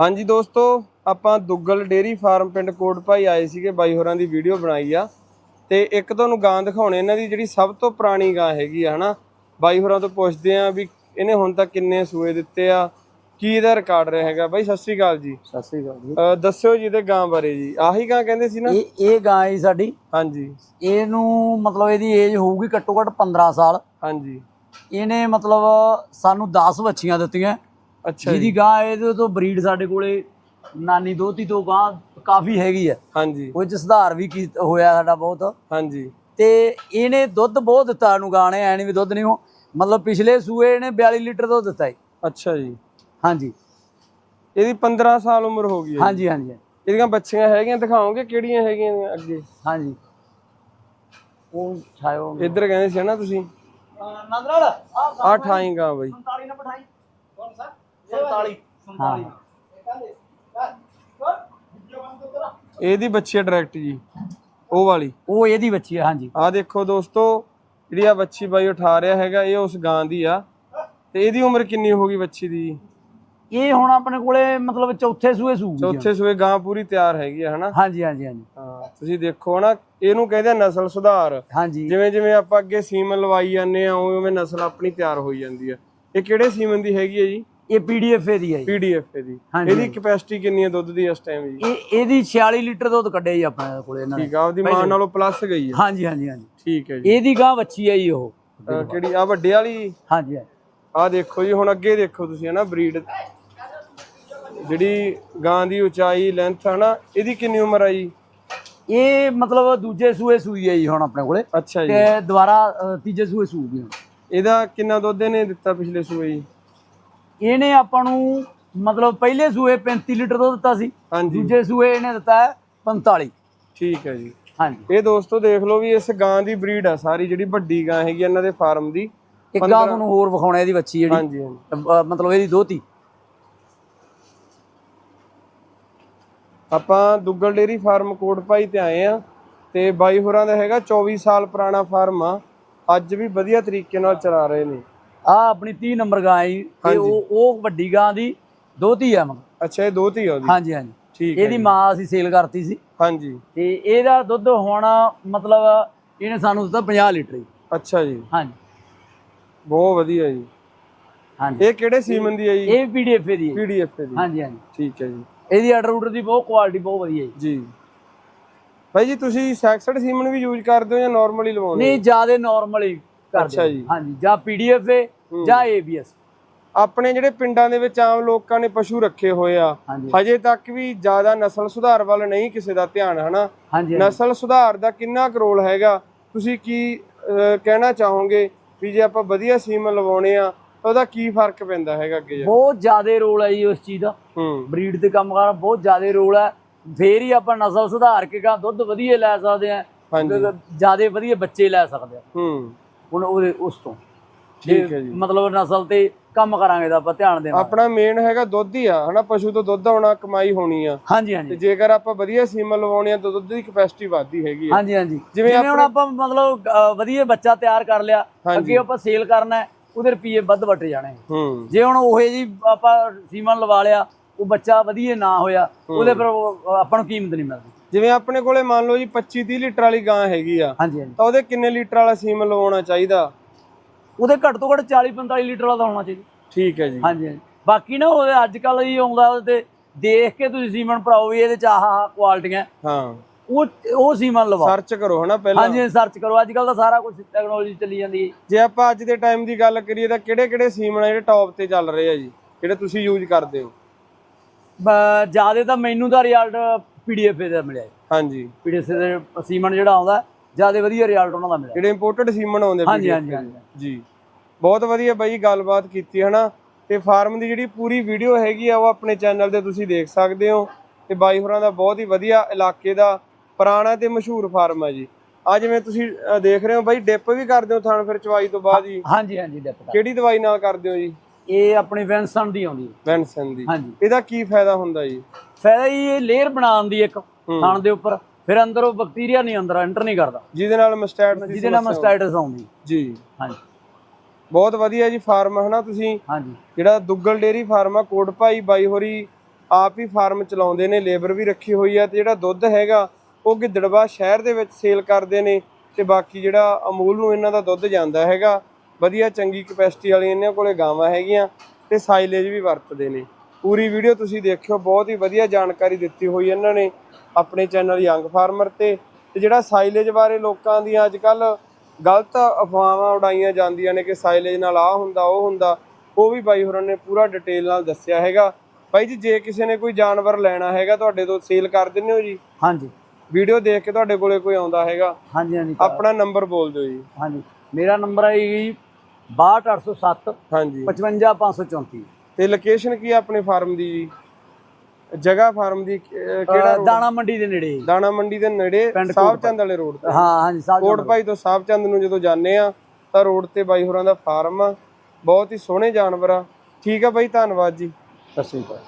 ਹਾਂਜੀ ਦੋਸਤੋ ਆਪਾਂ ਦੁੱਗਲ ਡੇਰੀ ਫਾਰਮ ਪਿੰਡ ਕੋਟਪਾਈ ਆਏ ਸੀਗੇ ਬਾਈ ਹੋਰਾਂ ਦੀ ਵੀਡੀਓ ਬਣਾਈ ਆ। ਤੇ ਇੱਕ ਤੁਹਾਨੂੰ ਗਾਂ ਦਿਖਾਉਣੇ ਇਹਨਾਂ ਦੀ ਜਿਹੜੀ ਸਭ ਤੋਂ ਪੁਰਾਣੀ ਗਾਂ ਹੈਗੀ ਆ ਹਨਾ? ਬਾਈ ਹੋਰਾਂ ਤੋਂ ਪੁੱਛਦੇ ਆ ਵੀ ਇਹਨੇ ਹੁਣ ਤੱਕ ਕਿੰਨੇ ਸੂਏ ਦਿੱਤੇ ਆ ਕੀ ਇਹਦਾ ਰਿਕਾਰਡ ਰਿਹਾ ਹੈਗਾ? ਬਾਈ ਸਤਿ ਸ੍ਰੀ ਅਕਾਲ ਜੀ। ਸਤਿ ਸ੍ਰੀ ਅਕਾਲ ਜੀ। ਅਹ ਦੱਸਿਓ ਜੀ ਇਹਦੇ ਗਾਂ ਬਾਰੇ ਜੀ। ਆਹੀ ਗਾਂ ਕਹਿੰਦੇ ਸੀ ਨਾ? ਇਹ ਇਹ ਗਾਂ ਹੈ ਸਾਡੀ। ਹਾਂਜੀ। ਇਹਨੂੰ ਮਤਲਬ ਇਹਦੀ ਏਜ ਹੋਊਗੀ ਘੱਟੋ ਘੱਟ 15 ਸਾਲ। ਹਾਂਜੀ। ਇਹਨੇ ਮਤਲਬ ਸਾਨੂੰ 10 ਬੱਚੀਆਂ ਦਿੱਤੀਆਂ। ਅੱਛਾ ਜੀ। ਜਿਹਦੀ ਗਾਂ ਇਹਦੇ ਤੋਂ ਬਰੀਡ ਸਾਡੇ ਕੋਲੇ ਨਾਨੀ ਦੋਤੀ ਤੋਂ ਗਾਂ ਕਾਫੀ ਹੈਗੀ ਆ ਹਾਂਜੀ। ਉਹ ਚ ਸੁਧਾਰ ਵੀ ਕੀ ਹੋਇਆ ਸਾਡਾ ਬਹੁਤ। ਹਾਂਜੀ। ਤੇ ਇਹਨੇ ਦੁੱਧ ਬਹੁਤ ਦਿੱਤਾ ਨੂੰ ਗਾਂ ਨੇ ਐ ਨਹੀਂ ਵੀ ਦੁੱਧ ਨਹੀਂ ਹੋ ਮਤਲਬ ਪਿਛਲੇ ਸੂਏ ਇਹਨੇ 42 ਲੀਟਰ ਦੁੱਧ ਦਿੱਤਾ ਹੈ ਅੱਛਾ ਜੀ। ਹਾਂਜੀ। ਇਹਦੀ 15 ਸਾਲ ਉਮਰ ਹੋ ਗਈ ਹੈ ਹਾਂਜੀ ਹਾਂਜੀ ਇਹਦੀਆਂ ਬੱਚੀਆਂ ਹੈਗੀਆਂ ਦਿਖਾਓਗੇ ਕਿਹੜੀਆਂ ਹੈਗੀਆਂ ਨੇ ਅੱਗੇ? ਹਾਂਜੀ। ਉਹ ਛਾਇਓ ਇੱਧਰ ਕਹਿੰਦੇ ਸੀ ਨਾ ਤੁਸੀਂ। ਨੰਦਰਾਲ। ਆ ਠਾਈ ਗਾਂ ਬਾਈ। 47 ਨਾ ਪਠਾਈ। ਕੌਣ ਸਾ 47 47 ਇਹਦੀ ਬੱਚੀ ਹੈ ਡਾਇਰੈਕਟ ਜੀ। ਉਹ ਵਾਲੀ। ਉਹ ਇਹਦੀ ਬੱਚੀ ਹੈ ਹਾਂਜੀ। ਆ ਦੇਖੋ ਦੋਸਤੋ ਜਿਹੜੀ ਆ ਬੱਚੀ ਬਾਈ ਉਠਾ ਰਿਹਾ ਹੈਗਾ ਇਹ ਉਸ ਗਾਂ ਦੀ ਆ। ਤੇ ਇਹਦੀ ਉਮਰ ਕਿੰਨੀ ਹੋ ਗਈ ਬੱਚੀ ਦੀ? ਇਹ ਹੁਣ ਆਪਣੇ ਕੋਲੇ ਮਤਲਬ ਚੌਥੇ ਸੂਏ ਸੂਗੀ ਚੌਥੇ ਸੂਏ ਗਾਂ ਪੂਰੀ ਤਿਆਰ ਹੈਗੀ ਆ ਹਨਾ? ਹਾਂਜੀ ਹਾਂਜੀ ਹਾਂਜੀ। ਹਾਂ ਤੁਸੀਂ ਦੇਖੋ ਨਾ ਇਹਨੂੰ ਕਹਿੰਦੇ ਆ ਨਸਲ ਸੁਧਾਰ। ਹਾਂਜੀ। ਜਿਵੇਂ ਜਿਵੇਂ ਆਪਾਂ ਅੱਗੇ ਸੀਮਨ ਲਵਾਈ ਜਾਂਦੇ ਆ ਉਵੇਂ ਉਵੇਂ ਨਸਲ ਆਪਣੀ ਤਿਆਰ ਹੋਈ ਜਾਂਦੀ ਆ। ਇਹ ਕਿਹੜੇ ਸੀਮਨ ਦੀ ਹੈਗੀ ਹੈ ਜੀ? ਇਹ ਪੀਡੀਐਫ ਦੀ ਹੈ ਜੀ। ਪੀਡੀਐਫ ਦੀ। ਹਾਂਜੀ, ਇਹਦੀ ਕਪੈਸਿਟੀ ਕਿੰਨੀ ਹੈ ਦੁੱਧ ਦੀ ਇਸ ਟਾਈਮ ਜੀ? ਇਹ ਇਹਦੀ 46 ਲੀਟਰ ਦੁੱਧ ਕੱਢਿਆ ਜੀ ਆਪਣੇ ਕੋਲੇ ਇਹਨਾਂ ਨੇ। ਠੀਕ ਆ ਉਹਦੀ ਮਾਂ ਨਾਲੋਂ ਪਲੱਸ ਗਈ ਹੈ ਹਾਂਜੀ ਹਾਂਜੀ ਹਾਂਜੀ। ਠੀਕ ਹੈ ਜੀ। ਇਹਦੀ ਗਾਂ ਬੱਚੀ ਹੈ ਜੀ ਉਹ। ਅਹ ਕਿਹੜੀ? ਆ ਵੱਡੇ ਵਾਲੀ? ਹਾਂਜੀ ਹਾਂਜੀ। ਆ ਦੇਖੋ ਜੀ ਹੁਣ ਅੱਗੇ ਦੇਖੋ ਤੁਸੀਂ ਹਨਾ ਬਰੀਡ ਜਿਹੜੀ ਗਾਂ ਦੀ ਉਚਾਈ ਲੈਂਥ ਹਨਾ ਇਹਦੀ ਕਿੰਨੀ ਉਮਰ ਆ ਜੀ? ਇਹ ਮਤਲਬ ਦੂਜੇ ਸੂਏ ਸੂਈ ਹੈ ਜੀ ਹੁਣ ਆਪਣੇ ਕੋਲੇ। ਅੱਛਾ ਜੀ। ਤੇ ਦੁਬਾਰਾ ਅ, ਤੀਜੇ ਸੂਏ ਸੂਗੀ ਹੁਣ ਇਹਦਾ ਕਿੰਨਾ ਦੁੱਧ ਇਹਨੇ ਦਿੱਤਾ ਪਿਛਲੇ ਸੂਏ ਜੀ? ਇਹਨੇ ਆਪਾਂ ਨੂੰ ਮਤਲਬ ਪਹਿਲੇ ਸੂਏ 35 ਲੀਟਰ ਦੁੱਧ ਦਿੱਤਾ ਸੀ ਹਾਂਜੀ। ਦੂਜੇ ਸੂਏ ਇਹਨੇ ਦਿੱਤਾ ਹੈ 45 ਠੀਕ ਹੈ ਜੀ। ਹਾਂਜੀ। ਇਹ ਦੋਸਤੋ ਦੇਖ ਲਓ ਵੀ ਇਸ ਗਾਂ ਦੀ ਬਰੀਡ ਆ ਸਾਰੀ ਜਿਹੜੀ ਵੱਡੀ ਗਾਂ ਹੈਗੀ ਇਹਨਾਂ ਦੇ ਫਾਰਮ ਦੀ। ਇੱਕ ਗਾਂ ਤੁਹਾਨੂੰ ਹੋਰ ਵਿਖਾਉਣਾ ਇਹਦੀ ਬੱਚੀ ਜਿਹੜੀ ਹਾਂਜੀ ਹਾਂਜੀ। ਅ, ਮਤਲਬ ਇਹਦੀ ਦੋਤੀ ਆਪਾਂ ਦੁੱਗਲ ਡੇਰੀ ਫਾਰਮ ਕੋਟ ਭਾਈ ਤੇ ਆਏ ਆ ਤੇ ਬਾਈ ਹੋਰਾਂ ਦਾ ਹੈਗਾ 24 ਸਾਲ ਪੁਰਾਣਾ ਫਾਰਮ ਆ। ਅੱਜ ਵੀ ਵਧੀਆ ਤਰੀਕੇ ਨਾਲ ਚਲਾ ਰਹੇ ਨੇ। ਆ ਆਪਣੀ 30 ਨੰਬਰ ਗਾਂ ਹੈ ਜੀ ਤੇ ਉਹ ਉਹ ਵੱਡੀ ਗਾਂ ਦੀ ਦੋਤੀ ਆ ਮਗਰ। ਅੱਛਾ ਇਹ ਦੋਤੀ ਆ ਉਹਦੀ? ਹਾਂਜੀ ਹਾਂਜੀ। ਠੀਕ ਹੈ ਇਹਦੀ ਮਾਂ ਅਸੀਂ ਸੇਲ ਕਰਤੀ ਸੀ। ਹਾਂਜੀ। ਤੇ ਇਹਦਾ ਦੁੱਧ ਹੁਣ ਮਤਲਬ ਇਹਨੇ ਸਾਨੂੰ ਦਿੱਤਾ 50 ਲੀਟਰ ਜੀ। ਅੱਛਾ ਜੀ। ਹਾਂਜੀ। ਬਹੁਤ ਵਧੀਆ ਜੀ। ਹਾਂਜੀ। ਇਹ ਕਿਹੜੇ ਸੀਮਨ ਦੀ ਹੈ ਜੀ? ਇਹ ਪੀਡੀਐਫ ਦੀ ਹੈ ਪੀਡੀਐਫ ਦੀ। ਹਾਂਜੀ ਹਾਂਜੀ। ਠੀਕ ਹੈ ਜੀ। ਇਹਦੀ ਆਰਡਰ ਆਰਡਰ ਦੀ ਬਹੁਤ ਕੁਆਲਿਟੀ ਬਹੁਤ ਵਧੀਆ ਜੀ। ਜੀ। ਭਾਈ ਜੀ ਤੁਸੀਂ ਸੈਕਸਡ ਸੀਮਨ ਵੀ ਯੂਜ਼ ਕਰਦੇ ਹੋ ਜਾਂ ਨਾਰਮਲੀ ਲਵਾਉਂਦੇ ਨਹੀਂ ਜਿਆਦੇ ਨਾਰਮਲ ਹੀ। ਅੱਛਾ ਜੀ। ਹਾਂਜੀ ਜਾਂ ਪੀਡੀਐਫ ਹੈ। ਜਾਂ ਏਬੀਐਸ? ਆਪਣੇ ਜਿਹੜੇ ਪਿੰਡਾਂ ਦੇ ਵਿੱਚ ਆਮ ਲੋਕਾਂ ਨੇ ਪਸ਼ੂ ਰੱਖੇ ਹੋਏ ਆ ਹਾਂਜੀ। ਹਜੇ ਤੱਕ ਵੀ ਜ਼ਿਆਦਾ ਨਸਲ ਸੁਧਾਰ ਵੱਲ ਨਹੀਂ ਕਿਸੇ ਦਾ ਧਿਆਨ ਹਨਾ? ਹਾਂਜੀ ਨਸਲ ਸੁਧਾਰ ਦਾ ਕਿੰਨਾ ਕੁ ਰੋਲ ਹੈਗਾ? ਤੁਸੀਂ ਕੀ ਅਹ, ਕਹਿਣਾ ਚਾਹੋਗੇ ਵੀ ਜੇ ਆਪਾਂ ਵਧੀਆ ਸੀਮਨ ਲਵਾਉਣੇ ਆ ਤਾਂ ਉਹਦਾ ਕੀ ਫ਼ਰਕ ਪੈਂਦਾ ਹੈਗਾ ਅੱਗੇ ਜਾ ਬਹੁਤ ਜਿਆਦੇ ਰੋਲ ਹੈ ਜੀ ਉਸ ਚੀਜ਼ ਦਾ। ਹੂੰ। ਬਰੀਡ ਤੇ ਕੰਮ ਕਰਨਾ ਬਹੁਤ ਜ਼ਿਆਦੇ ਰੋਲ ਹੈ ਫੇਰ ਹੀ ਆਪਾਂ ਨਸਲ ਸੁਧਾਰ ਕੇ ਗਾ ਦੁੱਧ ਵਧੀਆ ਲੈ ਸਕਦੇ ਆ। ਹਾਂਜੀ। ਜਿਆਦੇ ਵਧੀਆ ਬੱਚੇ ਲੈ ਸਕਦੇ ਆ। ਹੂੰ। ਹੁਣ ਉਹਦੇ ਉਸ ਤੋਂ। ਠੀਕ ਹੈ ਜੀ। ਮਤਲਬ ਨਸਲ ਤੇ ਕੰਮ ਕਰਾਂਗੇ ਤਾਂ ਆਪਾਂ ਧਿਆਨ ਦੇਵਾਂਗੇ ਆਪਣਾ ਮੇਨ ਹੈਗਾ ਦੁੱਧ ਹੀ ਆ ਹਨਾ? ਪਸ਼ੂ ਤੋਂ ਦੁੱਧ ਆਉਣਾ ਕਮਾਈ ਹੋਣੀ ਆ। ਹਾਂਜੀ ਤੇ ਹਾਂਜੀ ਜੇਕਰ ਆਪਾਂ ਵਧੀਆ ਸੀਮਨ ਲਵਾਉਣੇ ਆ ਤਾਂ ਦੁੱਧ ਦੀ ਕਪੈਸਿਟੀ ਵੱਧਦੀ ਹੈਗੀ ਆ। ਹਾਂਜੀ ਹਾਂਜੀ। ਜਿਵੇਂ ਹੁਣ ਆਪਾਂ ਮਤਲਬ ਵਧੀਆ ਬੱਚਾ ਤਿਆਰ ਕਰ ਲਿਆ। ਅੱਗੇ ਆਪਾਂ ਸੇਲ ਕਰਨਾ ਹੈ ਉਹਦੇ ਰੁਪਏ ਵੱਧ ਵੱਟ ਜਾਣੇ ਹੂੰ। ਜੇ ਹੁਣ ਉਹੇ ਜੀ ਆਪਾਂ ਸੀਮਨ ਲਵਾ ਲਿਆ ਉਹ ਬੱਚਾ ਵਧੀਆ ਨਾ ਹੋਇਆ ਉਹਦੇ ਪਰ ਆਪਾਂ ਨੂੰ ਕੀਮਤ ਨਹੀਂ ਮਿਲਦੀ। ਜਿਵੇਂ ਆਪਣੇ ਕੋਲੇ ਮੰਨ ਲਓ ਜੀ 25 30 ਲੀਟਰ ਵਾਲੀ ਗਾਂ ਹੈਗੀ ਆ ਹਾਂਜੀ ਹਾਂਜੀ। ਤਾਂ ਉਹਦੇ ਕਿੰਨੇ ਲੀਟਰ ਵਾਲਾ ਸੀਮਨ ਲਵਾਉਣਾ ਚਾਹੀਦਾ? ਉਹਦੇ ਘੱਟ ਤੋਂ ਘੱਟ 40 45 ਲੀਟਰ ਵਾਲਾ ਤਾਂ ਹੋਣਾ ਚਾਹੀਦਾ। ਠੀਕ ਹੈ ਜੀ। ਹਾਂਜੀ ਹਾਂਜੀ। ਬਾਕੀ ਨਾ ਉਹਦੇ ਅੱਜ ਕੱਲ ਹੀ ਆਉਂਦਾ ਤੇ ਦੇਖ ਕੇ ਤੁਸੀਂ ਸੀਮਨ ਭਰਾਓ ਵੀ ਇਹਦੇ ਚ ਆਹ ਆਹ ਕੁਆਲਟੀਆਂ ਹਾਂ। ਉਹ ਉਹ ਸੀਮਨ ਲਵਾਓ। ਸਰਚ ਕਰੋ ਹਨਾ ਪਹਿਲਾਂ। ਹਾਂਜੀ ਸਰਚ ਕਰੋ। ਅੱਜ ਕੱਲ ਤਾਂ ਸਾਰਾ ਕੁਝ ਟੈਕਨੋਲੋਜੀ ਚੱਲੀ ਜਾਂਦੀ ਹੈ ਜੇ। ਆਪਾਂ ਅੱਜ ਦੇ ਟਾਈਮ ਦੀ ਗੱਲ ਕਰੀਏ ਤਾਂ ਕਿਹੜੇ ਕਿਹੜੇ ਸੀਮਨ ਆ ਜਿਹੜੇ ਟੌਪ ਤੇ ਚੱਲ ਰਹੇ ਆ ਜੀ ਜਿਹੜੇ ਤੁਸੀਂ ਯੂਜ਼ ਕਰਦੇ ਹੋ? ਜ਼ਿਆਦਾ ਤਾਂ ਮੈਨੂੰ ਤਾਂ ਰਿਜ਼ਲਟ ਪੀਡੀਐਫ ਦਾ ਮਿਲਿਆ ਹਾਂਜੀ। ਪੀਡੀਐਫ ਦੇ ਸੀਮਨ ਜਿਹੜਾ ਆਉਂਦਾ ਜ਼ਿਆਦਾ ਵਧੀਆ ਰਿਜ਼ਲਟ ਉਹਨਾਂ ਦਾ ਮਿਲਿਆ। ਜਿਹੜੇ ਇੰਪੋਰਟਡ ਸੀਮਨ ਆਉਂਦੇ ਹਾਂਜੀ ਹਾਂਜੀ ਜੀ। ਬਹੁਤ ਵਧੀਆ ਬਾਈ ਗੱਲਬਾਤ ਕੀਤੀ ਹਨਾ? ਤੇ ਫਾਰਮ ਦੀ ਜਿਹੜੀ ਪੂਰੀ ਵੀਡੀਓ ਹੈਗੀ ਆ ਉਹ ਆਪਣੇ ਚੈਨਲ ਤੇ ਤੁਸੀਂ ਦੇਖ ਸਕਦੇ ਹੋ। ਤੇ ਬਾਈ ਹੋਰਾਂ ਦਾ ਬਹੁਤ ਹੀ ਵਧੀਆ ਇਲਾਕੇ ਦਾ ਪੁਰਾਣਾ ਤੇ ਮਸ਼ਹੂਰ ਫਾਰਮ ਹੈ ਜੀ। ਆ ਜਿਵੇਂ ਤੁਸੀਂ ਦੇਖ ਰਹੇ ਹੋ ਬਾਈ ਡਿਪ ਵੀ ਕਰਦੇ ਹੋ ਥਣ ਫਿਰ ਚਵਾਈ ਤੋਂ ਬਾਅਦ ਜੀ। ਹਾਂਜੀ ਹਾਂਜੀ ਡਿਪ ਕਿਹੜੀ ਦਵਾਈ ਨਾਲ ਕਰਦੇ ਹੋ ਜੀ? ਇਹ ਆਪਣੀ ਵੈਂਸਨ ਦੀ ਆਉਂਦੀ ਹੈ। ਵੈਨਸਨ ਦੀ। ਹਾਂਜੀ। ਇਹਦਾ ਕੀ ਫਾਇਦਾ ਹੁੰਦਾ ਜੀ? ਫਾਇਦਾ ਇਹ ਲੇਅਰ ਬਣਾਉਣ ਦੀ ਇੱਕ ਥਣ ਦੇ ਉੱਪਰ। ਫਿਰ ਅੰਦਰ ਉਹ ਬੈਕਟੀਰੀਆ ਨਹੀਂ ਅੰਦਰ ਐਂਟਰ ਨਹੀਂ ਕਰਦਾ। ਜਿਹਦੇ ਨਾਲ ਮਸਟੈਟ ਜਿਹਦੇ ਨਾਲ ਮਸਟਾਈਟਸ ਆਉਂਦੀ। ਜੀ। ਹਾਂਜੀ। ਬਹੁਤ ਵਧੀਆ ਜੀ ਫਾਰਮ ਹਨਾ ਤੁਸੀਂ। ਹਾਂਜੀ। ਜਿਹੜਾ ਦੁੱਗਲ ਡੇਰੀ ਫਾਰਮ ਆ ਕੋਟ ਭਾਈ ਬਾਈ ਹੋਰੀ ਆਪ ਹੀ ਫਾਰਮ ਚਲਾਉਂਦੇ ਨੇ ਲੇਬਰ ਵੀ ਰੱਖੀ ਹੋਈ ਆ ਤੇ ਜਿਹੜਾ ਦੁੱਧ ਹੈਗਾ ਉਹ ਗਿੱਦੜਵਾ ਸ਼ਹਿਰ ਦੇ ਵਿੱਚ ਸੇਲ ਕਰਦੇ ਨੇ ਤੇ ਬਾਕੀ ਜਿਹੜਾ ਅਮੂਲ ਨੂੰ ਇਹਨਾਂ ਦਾ ਦੁੱਧ ਜਾਂਦਾ ਹੈਗਾ ਵਧੀਆ ਚੰਗੀ ਕਪੈਸਿਟੀ ਵਾਲੀਆਂ ਇਹਨਾਂ ਕੋਲੇ ਗਾਵਾਂ ਹੈਗੀਆਂ ਤੇ ਸਾਈਲੇਜ ਵੀ ਵਰਤਦੇ ਨੇ। ਪੂਰੀ ਵੀਡੀਓ ਤੁਸੀਂ ਦੇਖਿਓ ਬਹੁਤ ਹੀ ਵਧੀਆ ਜਾਣਕਾਰੀ ਦਿੱਤੀ ਹੋਈ ਇਹਨਾਂ ਨੇ ਆਪਣੇ ਚੈਨਲ ਯੰਗ ਫਾਰਮਰ ਤੇ। ਤੇ ਜਿਹੜਾ ਸਾਈਲੇਜ ਬਾਰੇ ਲੋਕਾਂ ਦੀਆਂ ਅੱਜ ਕੱਲ ਗਲਤ ਅਫਵਾਹਾਂ ਉਡਾਈਆਂ ਜਾਂਦੀਆਂ ਨੇ ਕਿ ਸਾਈਲੇਜ ਨਾਲ ਆ ਹੁੰਦਾ ਉਹ ਹੁੰਦਾ ਉਹ ਵੀ ਬਾਈ ਹੋਰਾਂ ਨੇ ਪੂਰਾ ਡਿਟੇਲ ਨਾਲ ਦੱਸਿਆ ਹੈਗਾ। ਬਾਈ ਜੀ ਜੇ ਕਿਸੇ ਨੇ ਕੋਈ ਜਾਨਵਰ ਲੈਣਾ ਹੈਗਾ ਤੁਹਾਡੇ ਤੋਂ ਸੇਲ ਕਰ ਦਿੰਦੇ ਹੋ ਜੀ? ਹਾਂਜੀ। ਵੀਡੀਓ ਦੇਖ ਕੇ ਤੁਹਾਡੇ ਕੋਲੇ ਕੋਈ ਆਉਂਦਾ ਹੈਗਾ? ਹਾਂਜੀ ਹਾਂਜੀ। ਆਪਣਾ ਨੰਬਰ ਬੋਲ ਦਿਓ ਜੀ। ਹਾਂਜੀ। ਮੇਰਾ ਨੰਬਰ ਹੈ ਜੀ 62807 ਹਾਂਜੀ। 55534 ਤੇ ਲੋਕੇਸ਼ਨ ਕੀ ਆਪਣੇ ਫਾਰਮ ਦੀ ਜੀ? ਜਗ੍ਹਾ ਫਾਰਮ ਦੀ ਕਿਹੜਾ? ਦਾਣਾ ਮੰਡੀ ਦੇ ਨੇੜੇ। ਦਾਣਾ ਮੰਡੀ ਦੇ ਨੇੜੇ ਸਾਹਿਬਚੰਦ ਵਾਲੇ ਰੋਡ ਤੇ। ਹਾਂ ਹਾਂਜੀ ਸਾਹਿਬ ਕੋਟ ਭਾਈ ਤੋਂ ਸਾਹਿਬਚੰਦ ਨੂੰ ਜਦੋਂ ਜਾਂਦੇ ਆ ਤਾਂ ਰੋਡ ਤੇ ਬਾਈ ਹੋਰਾਂ ਦਾ ਫਾਰਮ ਆ। ਬਹੁਤ ਹੀ ਸੋਹਣੇ ਜਾਨਵਰ ਆ। ਠੀਕ ਆ ਬਾਈ ਧੰਨਵਾਦ ਜੀ। ਸਤਿ ਸ਼੍ਰੀ ਅਕਾਲ।